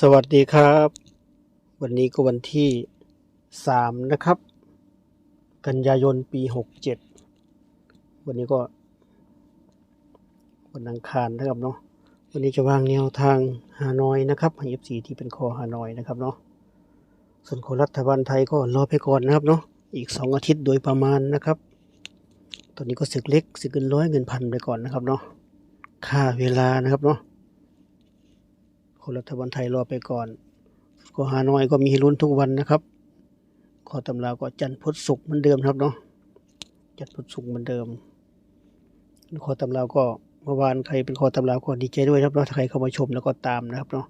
สวัสดีครับ วันนี้ก็วันที่สามนะครับ กันยายนปีหกเจ็ดวันนี้ก็ วันอังคารนะครับเนาะวันนี้จะวางแนวทางฮานอยนะครับให้ FC ที่เป็นคอฮานอยนะครับเนาะส่วนของรัฐบาลไทยก็รอไปก่อนนะครับเนาะอีกสองอาทิตย์โดยประมาณนะครับ ตอนนี้ก็สึกเล็กสึกเงินร้อยเงินพันไปก่อนนะครับเนาะค่าเวลานะครับเนาะ คนรัฐบาลไทยรอไปก่อน ก็หาน้อยก็มีลุ้นทุกวันนะครับ ขอตำราก็จันทร์พุธศุกร์เหมือนเดิมครับเนาะจันทร์พุธศุกร์เหมือนเดิม ขอตำราก็เมื่อวานใครเป็นขอตำราก็ดีใจด้วยครับเนาะถ้าใครเข้ามาชมแล้วก็ตามนะครับเนาะ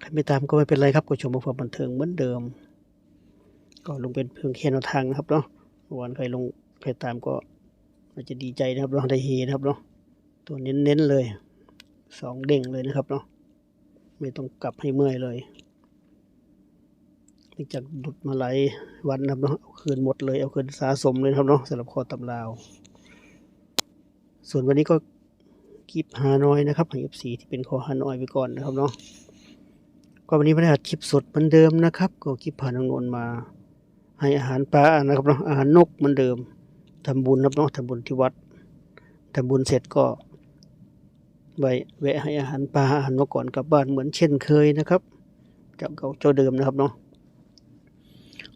ใครไม่ตามก็ไม่เป็นไรครับก็ชมเพื่อความบันเทิงเหมือนเดิม ก็ลงเป็นเพียงแค่แนวทางนะครับเนาะเมื่อวานใครลงใครตามก็อาจจะดีใจนะครับเนาได้เฮนะครับเนาะตัวเน้นๆเลยสองเด้งเลยนะครับเนาะ ไม่ต้องกลับให้เมื่อยเลยหลังจากดุดมาหลายวันนะครับเนาะเอาคืนหมดเลยเอาคืนสะสมเลยครับเนาะสำหรับคอตำราว ส่วนวันนี้ก็คลิปฮานอยนะครับของ F4 ที่เป็นคอฮานอยไปก่อนนะครับเนาะก็วันนี้ไม่ได้อัดคลิปสดเหมือนเดิมนะครับ ก็คลิปผ่านทางโนนมา ให้อาหารปลานะครับเนาะอาหารนกเหมือนเดิมทำบุญนะครับเนาะทำบุญที่วัดทำบุญเสร็จก็ ไว้แวะให้อาหารปลาอาหารนกก่อนกลับบ้านเหมือนเช่นเคยนะครับจ้าเก่าเจ้าเดิมนะครับเนาะ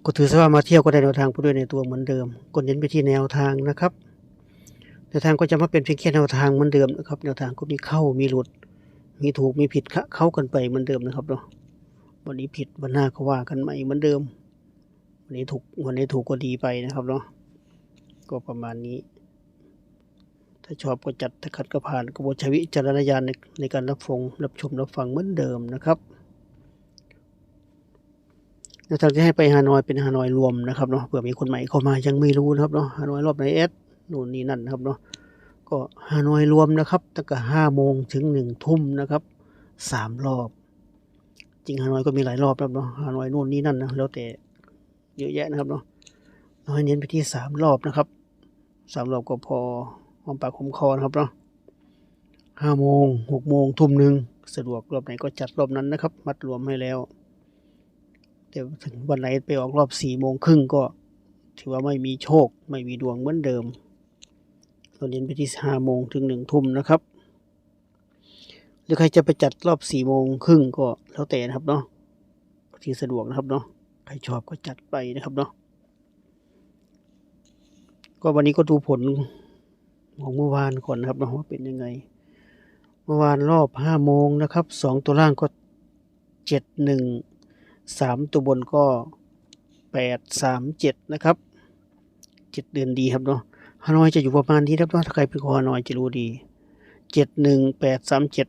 ก็ถือซะว่ามาเที่ยวก็ได้แนวทางผู้ด้วยในตัวเหมือนเดิมก็เน้นไปที่แนวทางนะครับแนวทางก็จะมาเป็นเพียงแค่แนวทางเหมือนเดิมนะครับแนวทางก็มีเข้ามีหลุด มีถูกมีผิดเข้ากันไปเหมือนเดิมนะครับเนาะวันนี้ผิดวันหน้าก็ว่ากันใหม่เหมือนเดิม วันนี้ถูกวันนี้ถูกก็ดีไปนะครับเนาะก็ประมาณนี้ ถ้าชอบก็จัดถ้าขัดก็ผ่านกระบวนช้วิจารณญาณในในการรับฟังรับชมรับฟังเหมือนเดิมนะครับแนวทางที่ให้ไปฮานอยเป็นฮานอยรวมนะครับเนาะเผื่อมีคนใหม่เข้ามายังไม่รู้นะครับเนาะฮานอยรอบไหนเอสนู่นนี่นั่นนะครับเนาะก็ฮานอยรวมนะครับตั้งแต่ห้าโมงถึงหนึ่งทุ่มนะครับสามรอบ จริงฮานอยก็มีหลายรอบนะครับเนาะฮานอยนู่นนี่นั่นนะแล้วแต่เยอะแยะนะครับเนาะเราให้เน้นไปที่สามรอบนะครับสามรอบก็พอ อมปากหอมคอนะครับเนาะห้าโมงหกโมงทุ่มหนึ่งสะดวกรอบไหนก็จัดรอบนั้นนะครับ มัดรวมให้แล้วแต่ถึงวันไหนไปออกรอบสี่โมงครึ่งก็ถือว่าไม่มีโชค ไม่มีดวงเหมือนเดิมเราเน้นไปที่ห้าโมงถึงหนึ่งทุ่มนะครับ หรือใครจะไปจัดรอบสี่โมงครึ่งก็แล้วแต่นะครับเนาะที่สะดวกนะครับเนาะใครชอบก็จัดไปนะครับเนาะก็วันนี้ก็ดูผล ของเมื่อวานก่อนนะครับนะว่าเป็นยังไง เมื่อวานรอบห้าโมงนะครับสองตัวล่างก็เจ็ดหนึ่งสามตัวบนก็แปดสามเจ็ดนะครับเจ็ดเดือนดีครับเนาะฮานอยจะอยู่ประมาณนี้ครับเนาะถ้าใครเป็นคนฮานอยจะรู้ดีเจ็ดหนึ่งแปดสามเจ็ด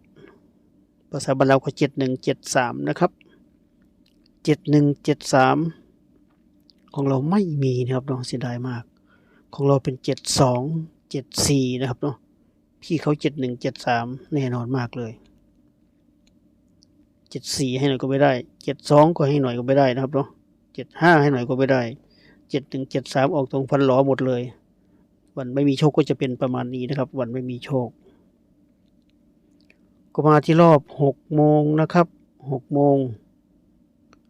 ภาษาบาลีก็เจ็ดหนึ่งเจ็ดสามนะครับเจ็ดหนึ่งเจ็ดสามของเราไม่มีนะครับเนาะเสียดายมาก ของเราเป็นเจ็ดสอง เจ็ดสี่นะครับเนาะพี่เขาเจ็ดหนึ่งเจ็ดสามแน่นอนมากเลยเจ็ดสี่ให้หน่อยก็ไม่ได้เจ็ดสองก็ให้หน่อยก็ไม่ได้นะครับเนาะเจ็ดห้าให้หน่อยก็ไม่ได้เจ็ดหนึ่งเจ็ดสามออกตรงพันหลอหมดเลย วันไม่มีโชคก็จะเป็นประมาณนี้นะครับ วันไม่มีโชค ก็มาที่รอบหกโมงนะครับหกโมง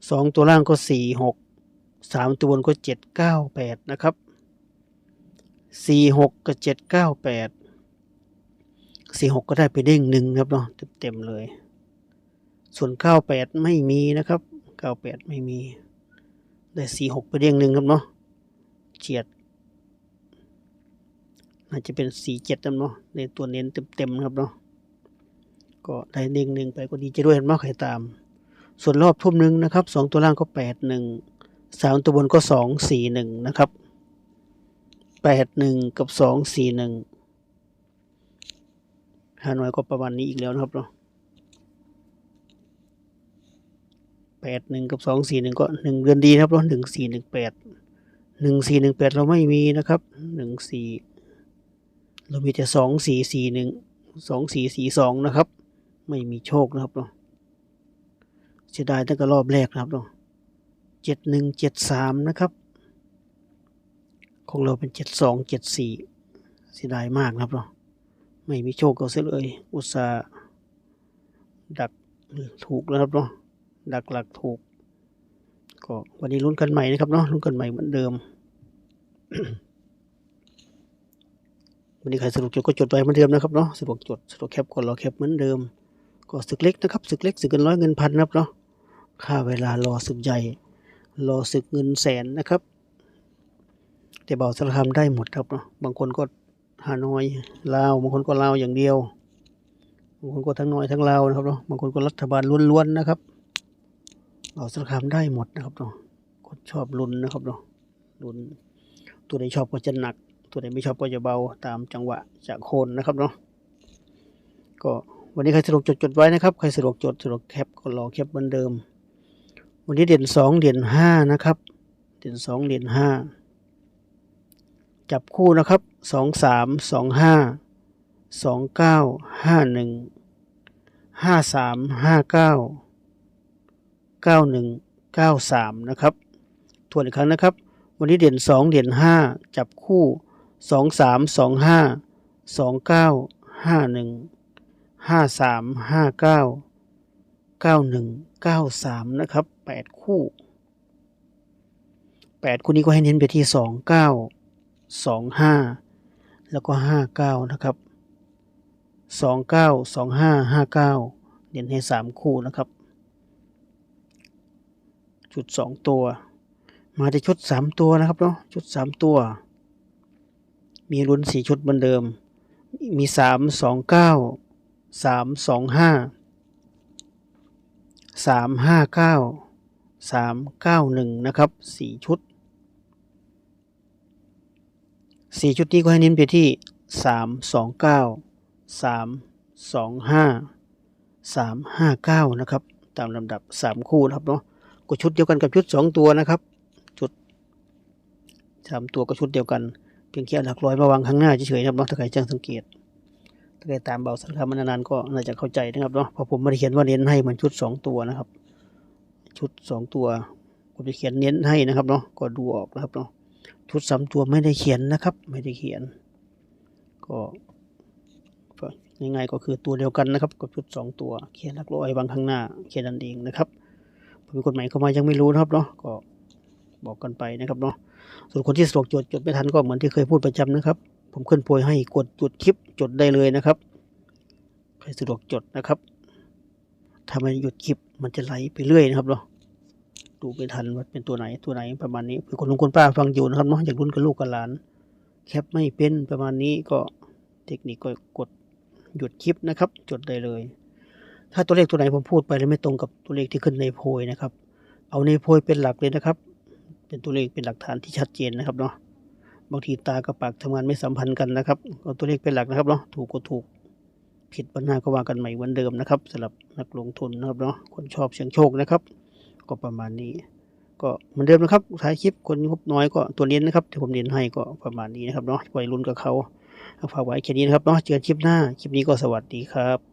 สองตัวล่างก็สี่หกสามตัวบนก็เจ็ดเก้าแปดนะครับ สี่หกกับเจ็ดเก้าแปดสี่หกก็ได้ไปเด้งหนึ่งครับเนาะเต็มๆเลย ส่วนเก้าแปดไม่มีนะครับเก้าแปดไม่มี ได้สี่หกไปเด้งหนึ่งครับเนาะเฉียดน่าจะเป็นสี่เจ็ดนะเนาะในตัวเน้นเต็มๆครับเนาะก็ได้เด้งหนึ่งไปก็ดีใจด้วยเนาะใครตาม ส่วนรอบทุ่มหนึ่งนะครับสองตัวล่างก็แปดหนึ่งสามตัวบนก็สองสี่หนึ่งนะครับ แปดหนึ่งกับสองสี่หนึ่งฮานอยก็ประมาณนี้อีกแล้วนะครับเนาะแปดหนึ่งกับสองสี่หนึ่งก็หนึ่งเดือนดีนะครับเนาะหนึ่งสี่หนึ่งแปดหนึ่งสี่หนึ่งแปดเราไม่มีนะครับหนึ่งสี่เรามีแต่สองสี่สี่หนึ่งสองสี่สี่สองนะครับ ไม่มีโชคนะครับเนาะเสียดายตั้งแต่รอบแรกนะครับเนาะเจ็ดหนึ่งเจ็ดสามนะครับ ของเราเป็นเจ็ดสองเจ็ดสี่เสียดายมากนะครับเนาะไม่มีโชคก็เสียเลย อุตส่าห์ดักถูกแล้วครับเนาะดักหลักถูก ก็วันนี้ลุ้นกันใหม่นะครับเนาะลุ้นกันใหม่เหมือนเดิม วันนี้ใครสะดวกจดก็จดไว้เหมือนเดิมนะครับเนาะสะดวกจดสะดวกแคปก็รอแคปเหมือนเดิม ก็ศึกเล็กนะครับศึกเล็กศึกเงินร้อยเงินพันนะครับเนาะค่าเวลารอศึกใหญ่ รอศึกเงินแสนนะครับ แต่เบาสารคามได้หมดครับเนาะบางคนก็ฮานอยลาวบางคนก็ลาวอย่างเดียวบางคนก็ทั้งน้อยทั้งลาวนะครับเนาะบางคนก็รัฐบาลล้วนๆนะครับเบาสารคามได้หมดนะครับเนาะคนชอบลุนนะครับเนาะลุนตัวไหนชอบก็จะหนัก ตัวไหนไม่ชอบก็จะเบาตามจังหวะจากโคนนะครับเนาะก็วันนี้ใครสะดวกจดจดไว้นะครับใครสะดวกจดสะดวกแคปก็รอแคปเหมือนเดิม วันนี้เด่นสองเด่นห้านะครับ เด่นสองเด่นห้า จับคู่นะครับสองสามสองห้าสองเก้าห้าหนึ่งห้าสามห้าเก้าเก้าหนึ่งเก้าสามนะครับทวนอีกครั้งนะครับ วันนี้เด่นสองเด่นห้าจับคู่สองสามสองห้าสองเก้าห้าหนึ่งห้าสามห้าเก้าเก้าหนึ่งเก้าสามนะครับแปดคู่แปดคู่นี้ก็ให้เน้นไปที่สองเก้า สองห้าแล้วก็ห้าเก้านะครับสองเก้าสองห้าห้าเก้าเน้นให้สามคู่นะครับจุดสองตัว มาที่ชุดสามตัวนะครับเนาะชุดสามตัว มีลุ้นสี่ชุดเหมือนเดิม มีสามสองเก้าสามสองห้าสามห้าเก้าสามเก้าหนึ่งนะครับสี่ชุด สี่ชุดนี้ก็ให้เน้นไปที่สามสองเก้าสามสองห้าสามห้าเก้านะครับ ตามลำดับสามคู่นะครับเนาะก็ชุดเดียวกันกับชุดสองตัวนะครับชุดสามตัวก็ชุดเดียวกันเพียงแค่หลักร้อยมาวางข้างหน้าเฉยๆนะครับเนาะถ้าใครจ้างสังเกตถ้าใครตามเบาสังคามานานๆก็น่าจะเข้าใจนะครับเนาะเพราะผมไม่ได้เขียนว่าเน้นให้เหมือนชุดสองตัวนะครับ ชุดสองตัวผมจะเขียนเน้นให้นะครับเนาะก็ดูออกนะครับเนาะ ชุดสามตัวไม่ได้เขียนนะครับ ไม่ได้เขียน ก็ยังไงก็คือตัวเดียวกันนะครับกับชุดสองตัวเขียนลักร้อยวางข้างหน้าเขียนนั่นเองนะครับผมมีกฎหมายเข้ามายังไม่รู้นะครับเนาะก็บอกกันไปนะครับเนาะส่วนคนที่สะดวกจดจดไม่ทันก็เหมือนที่เคยพูดประจำนะครับ ผมขึ้นโพยให้กดจุดคลิปจดได้เลยนะครับใครสะดวกจดนะครับถ้าไม่หยุดคลิปมันจะไหลไปเรื่อยนะครับเนาะ ดูไม่ทันว่าเป็นตัวไหนตัวไหนประมาณนี้เผื่อคนลุงคนป้าฟังอยู่นะครับเนาะอยากรุ่นกับลูกกับหลาน แคปไม่เป็นประมาณนี้ก็เทคนิคก็กดหยุดคลิปนะครับจดได้เลย ถ้าตัวเลขตัวไหนผมพูดไปแล้วไม่ตรงกับตัวเลขที่ขึ้นในโพยนะครับ เอาในโพยเป็นหลักเลยนะครับ เป็นตัวเลขเป็นหลักฐานที่ชัดเจนนะครับเนาะบางทีตากับปากทำงานไม่สัมพันธ์กันนะครับเอาตัวเลขเป็นหลักนะครับเนาะถูกก็ถูกผิดปัญหาก็ว่ากันใหม่เหมือนเดิมนะครับสำหรับนักลงทุนนะครับเนาะคนชอบเสี่ยงโชคนะครับ ก็ประมาณนี้ ก็เหมือนเดิมนะครับท้ายคลิปคนงบน้อยก็ตัวเน้นนะครับที่ผมเน้นให้ก็ประมาณนี้นะครับเนาะไปรุ่นกับเขาฝากไว้แค่นี้นะครับเนาะเจอกันคลิปหน้าคลิปนี้ก็สวัสดีครับ